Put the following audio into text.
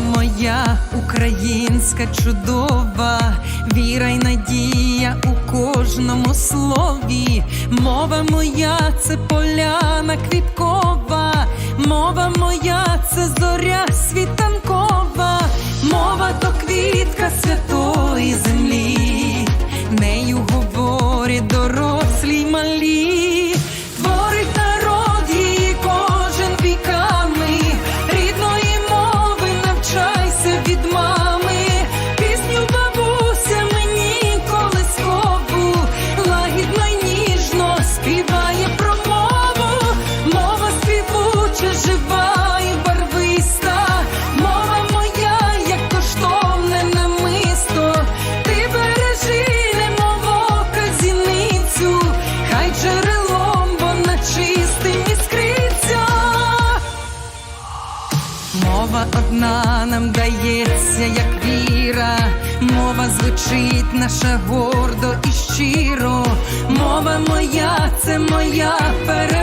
Моя українська чудова, віра й надія у кожному слові. Мова моя це поляна квіткова, одна нам дається, як віра, мова звучить наша гордо і щиро. Мова моя це моя перемога,